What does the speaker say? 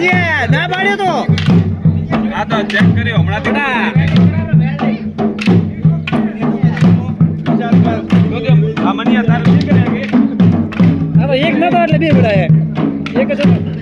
ભંજિયા ના પાડ્યો તો. આ તો ચેક કર્યો હમણાં થી ના એક નતો એટલે બે પડાય. એક જ